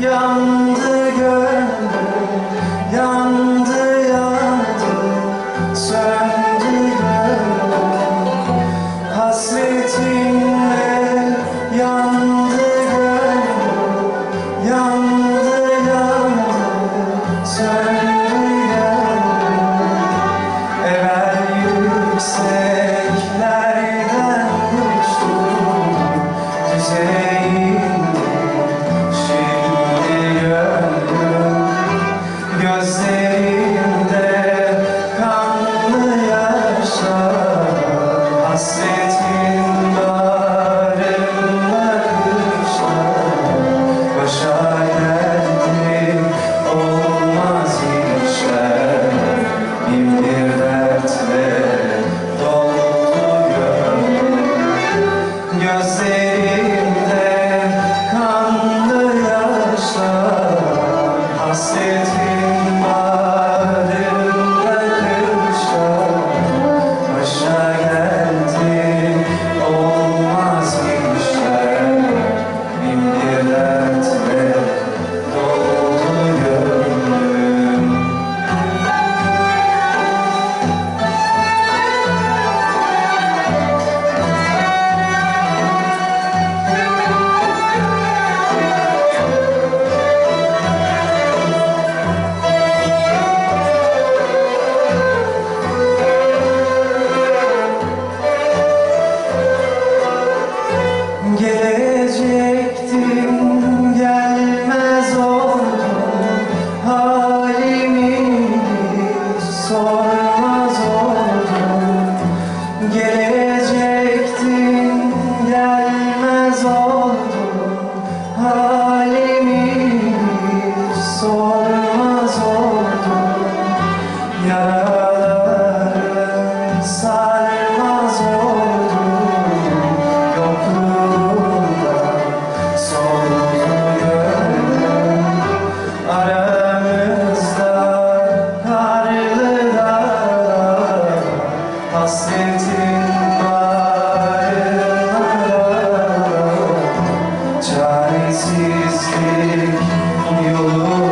yandı yandı yandı. Söyle Gelecektin gelmez oldun Halimi sormaz oldun Yaralarım sarmaz oldun Yokluğunda soldu Aramızda karlı dağlar Çaresizlik yolu